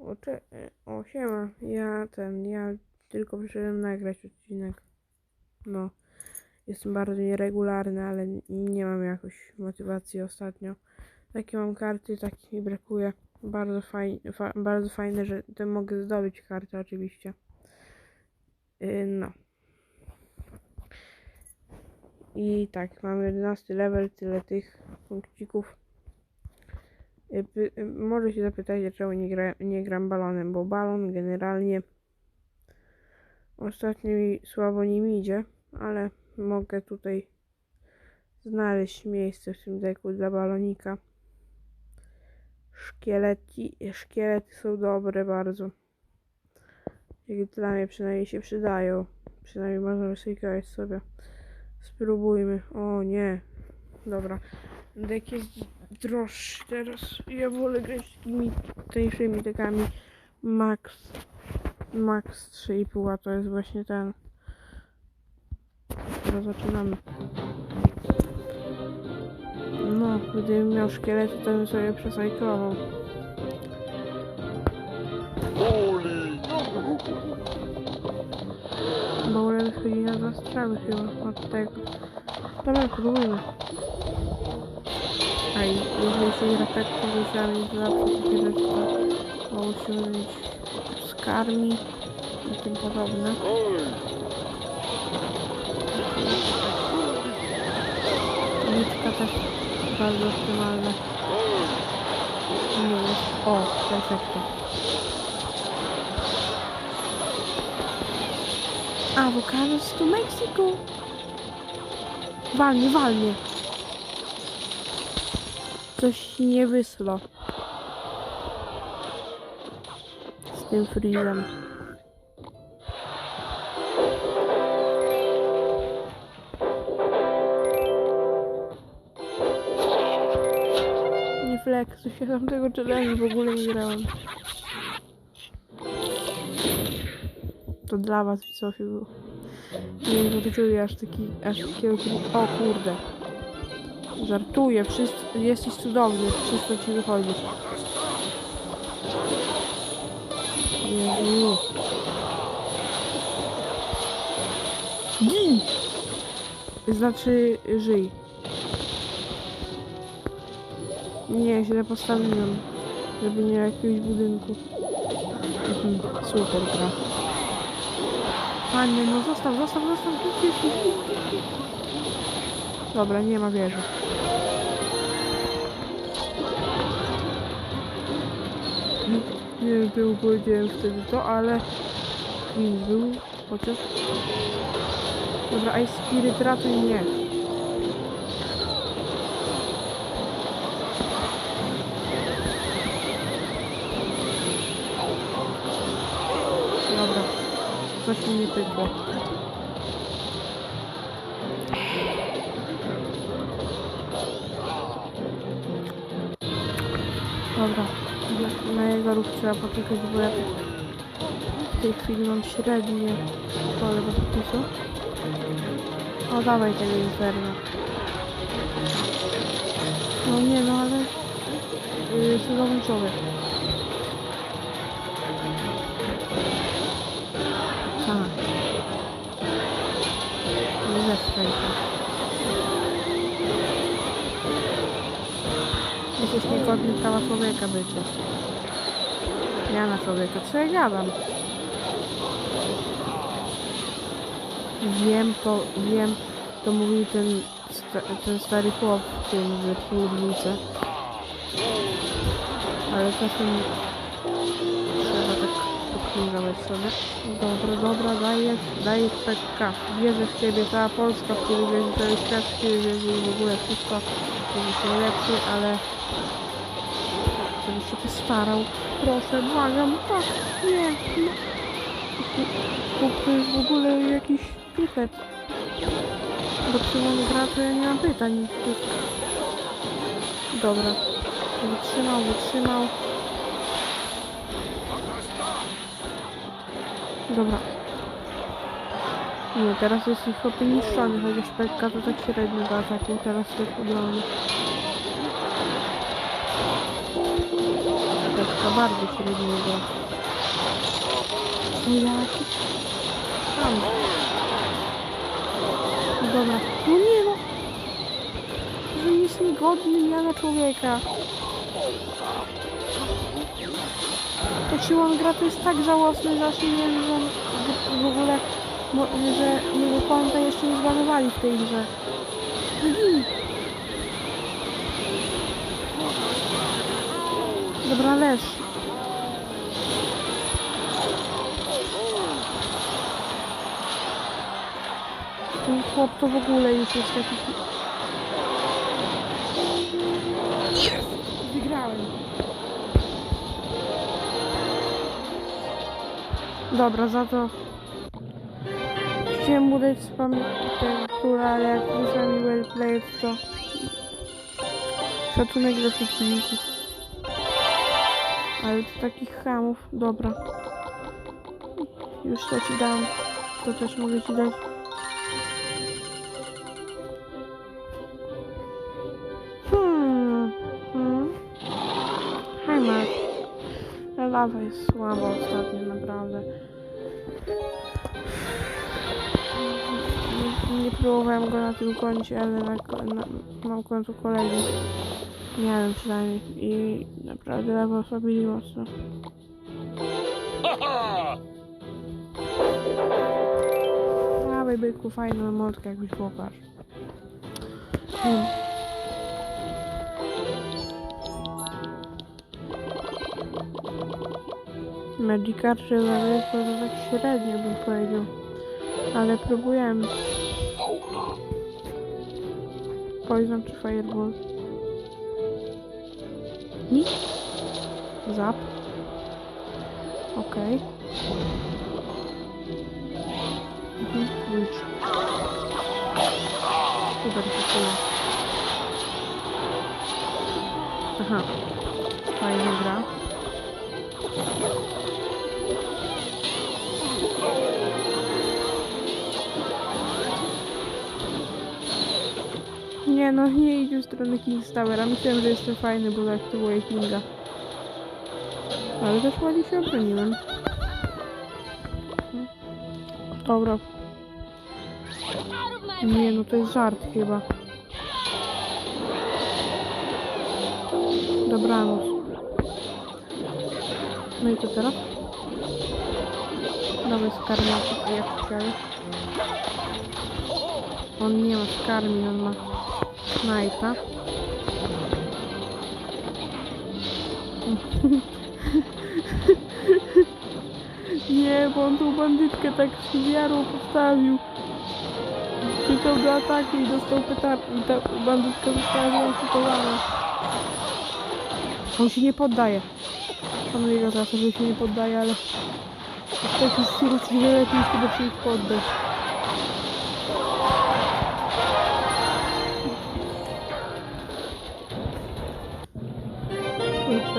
O, cze- e, o, siema. Ja ten, ja tylko przyszedłem nagrać odcinek. No, jestem bardzo nieregularny, ale nie mam jakoś motywacji ostatnio. Takie mam karty, takich mi brakuje. Bardzo fajne, fa- bardzo fajne, że to mogę zdobyć karty oczywiście. Yy, no. I tak, mamy 11 level, tyle tych punkcików. Y, y, Może się zapytacie, czemu nie, gra, nie gram balonem, bo balon generalnie ostatnio mi słabo nim idzie, ale mogę tutaj znaleźć miejsce w tym deku dla balonika. Szkieleci, szkielety są dobre bardzo. Jak dla mnie przynajmniej się przydają. Przynajmniej można grać sobie. Spróbujmy. O nie. Dobra. Dek jest droższy teraz. Ja wolę grać takimi tańszymi dekami. Max. Max 3,5, a to jest właśnie ten. Dobra, zaczynamy. No, gdybym miał szkielety, to bym sobie przesajkował. Bowler wychodzi na dwa strzały chyba od tego. Dobra, próbujmy. A i jeżeli się gra tak powiedziałem, to zawsze takie rzeczy to mogą się mylić z karmi i tym podobne. Liczka też bardzo optymalna. Nie jest. O, perfekto. Avocados to Mexico. Walnie, walnie. Coś nie wyslo. Z tym freezem. Nie flexuj się tam tego challenge w ogóle nie grałem. To dla was widzowie było. Nie wiem, aż taki, aż takiego, o kurde. Żartuję, wszystko, jesteś cudowny, wszystko ci wychodzi. Jezu. Gin! Znaczy, żyj. Nie, źle postawiłem. Żeby nie jakiegoś budynku. Mhm, super gra. Panie, no zostaw, zostaw, zostaw. Idź, idź. Dobra, nie ma wieży. Nie był, powiedziałem wtedy to, ale Queen był, chociaż... Dobra, Ice Spirit ratuj mnie. Dobra, coś mi nie pykło. Ruch trzeba poczekać, bo ja w tej chwili mam średnie pole podpisu. O, dawaj tego inferno. No nie, no ale... Yy, cudowny człowiek. Tak. Nie się. Jesteś niegodny prawa człowieka bycie. Ja na człowieka, co ja gadam? Wiem, to wiem, to mówił ten, ten stary chłop w tym półdnicy. Ale czasem trzeba tak podklingować sobie. Dobra, dobra, daję, daję PK. Wierzę w ciebie, cała Polska w ciebie wierzy, cały świat w ciebie wierzy w ogóle wszystko będzie najlepszy, ale żebyś się postarał. Proszę, błagam, tak, nie, no. Kup to jest w ogóle jakiś pipet. Bo Szymon gra, to ja nie mam pytań. Dobra. Wytrzymał, wytrzymał. Dobra. Nie, teraz jest ich chłopie niszczony, chociaż Pekka to tak średnio do ataku, teraz to jest obrony. To bardzo średniego. O jaki... Tam. Dobra. No nie no! Że jest niegodny miana człowieka. To czy on gra to jest tak żałosny, że aż nie wiem, że w- ogóle, że jego konta jeszcze nie zbanowali w tej grze. Dobra, leż. Ten chłop to w ogóle już jest jakiś... Wygrałem. Dobra, za to... Chciałem mu dać spam króla, ale jak mi well played, to... Szacunek dla przeciwników. Ale to takich chamów. Dobra. Już to ci dam. To też mogę ci dać. Hmm. Hmm. Mark. Lawa jest słaba ostatnio, naprawdę. Nie, nie próbowałem go na tym koncie, ale na, na, mam konto kolegi. Miałem przynajmniej. I naprawdę lawa osłabili mocno. Dawaj byku, fajną emotkę jakbyś pokaż. Hmm. Magikarp czy Zawieszło to tak średnio bym powiedział. Ale próbujemy. Poison czy Fireball? Nic? Zap. Okej. Mhm, Witch. Super, dziękuję. Aha. Fajna gra. No, nie idzie w stronę King's Towera. Myślałem, że jestem fajny, bo aktywuję Kinga. Ale też ładnie się obroniłem. Dobra. Nie no, to jest żart chyba. Dobranoc. No i co teraz? Dawaj skarmię, jak chciałem. On nie ma skarmi, on ma snajpa. nie, bo on tą bandytkę tak z wiarą postawił. Klikał do ataku i dostał petardę i ta bandytka została zrealizowana. On się nie poddaje. Szanuję go za że się nie poddaje, ale w takiej sytuacji nie lepiej chyba się ich poddać.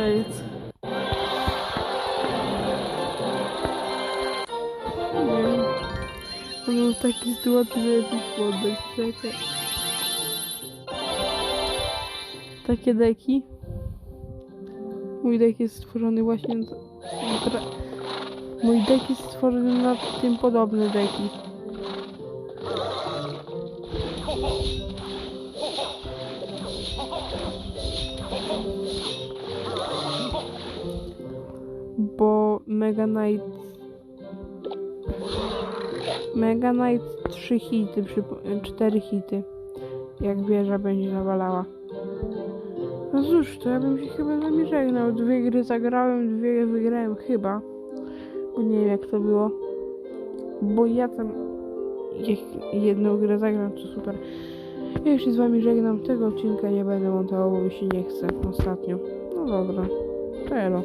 Koniec. Nie wiem. On był takiej sytuacji, że się poddać. Czekaj. Takie deki. Mój dek jest stworzony właśnie Mój dek jest stworzony na tym podobne deki. Mega Knight... Mega Knight 3 hity, 4 hity. Jak wieża będzie nawalała. No cóż, to ja bym się chyba z wami żegnał. Dwie gry zagrałem, dwie wygrałem chyba. Bo nie wiem jak to było. Bo ja tam jak jedną grę zagram, to super. Ja się z wami żegnam. Tego odcinka nie będę montował, bo mi się nie chce ostatnio. No dobra. Czelo.